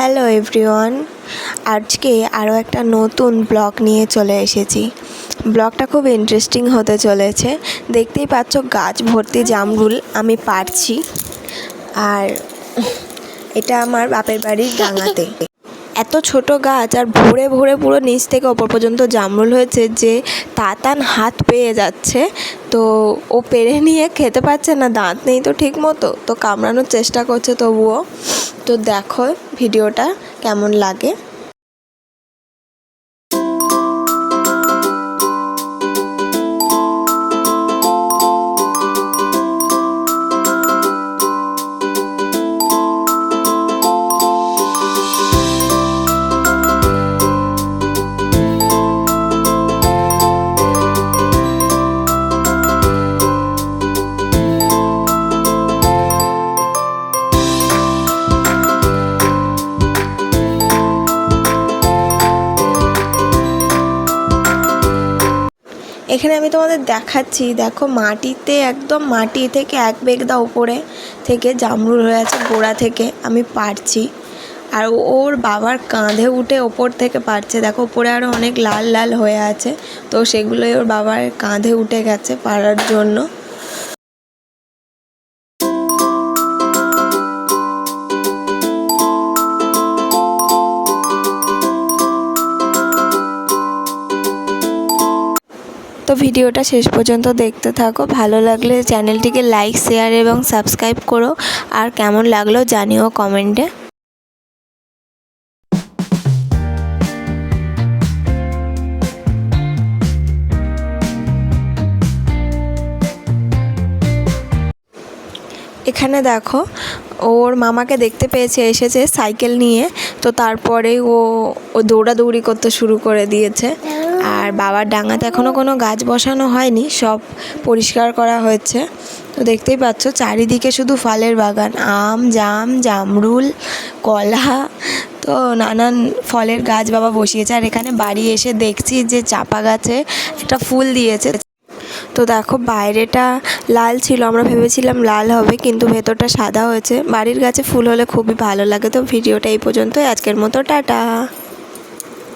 Hello everyone আজকে আরও একটা নতুন ব্লগ নিয়ে চলে এসেছি। ব্লগটা খুব ইন্টারেস্টিং হতে চলেছে। দেখতেই পাচ্ছ, গাছ ভর্তি জামরুল আমি পারছি। আর এটা আমার বাপের বাড়ির ডাঙাতে। এত ছোট গাছ আর ভরে ভরে পুরো নিচ থেকে ওপর পর্যন্ত জামরুল হয়েছে যে তাতান হাত পেয়ে যাচ্ছে। তো ও পেরে নিয়ে খেতে পারছে না, দাঁত নেই তো ঠিক মতো তো কামড়ানোর চেষ্টা করছে তবুও। তো দেখো ভিডিওটা কেমন লাগে। এখানে আমি তোমাদের দেখাচ্ছি, দেখো মাটিতে, একদম মাটি থেকে এক বেগদা উপরে থেকে জামরুল হয়ে আছে গোড়া থেকে, আমি পারছি। আর ওর বাবার কাঁধে উঠে ওপর থেকে পারছে, দেখো ওপরে আরও অনেক লাল লাল হয়ে আছে, তো সেগুলোই ওর বাবার কাঁধে উঠে গেছে পারার জন্য। তো ভিডিওটা শেষ পর্যন্ত দেখতে থাকো। ভালো লাগলে চ্যানেলটিকে লাইক, শেয়ার এবং সাবস্ক্রাইব করো। আর কেমন লাগল জানিও কমেন্টে। এখানে দেখো, ওর মামাকে দেখতে পেয়েছে, এসেছে সাইকেল নিয়ে। তো তারপরে ও ও দৌড়াদৌড়ি করতে শুরু করে দিয়েছে। আর বাবার ডাঙাতে এখনও কোনো গাছ বসানো হয়নি, সব পরিষ্কার করা হয়েছে। তো দেখতেই পাচ্ছ, চারিদিকে শুধু ফলের বাগান, আম, জাম, জামরুল, কলা, তো নানান ফলের গাছ বাবা বসিয়েছে। আর এখানে বাড়ি এসে দেখছি যে চাপা গাছে একটা ফুল দিয়েছে। তো দেখো, বাইরেটা লাল ছিল, আমরা ভেবেছিলাম লাল হবে, কিন্তু ভেতরটা সাদা হয়েছে। বাড়ির গাছে ফুল হলে খুবই ভালো লাগে। তো ভিডিওটা এই পর্যন্তই। আজকের মতো টাটা।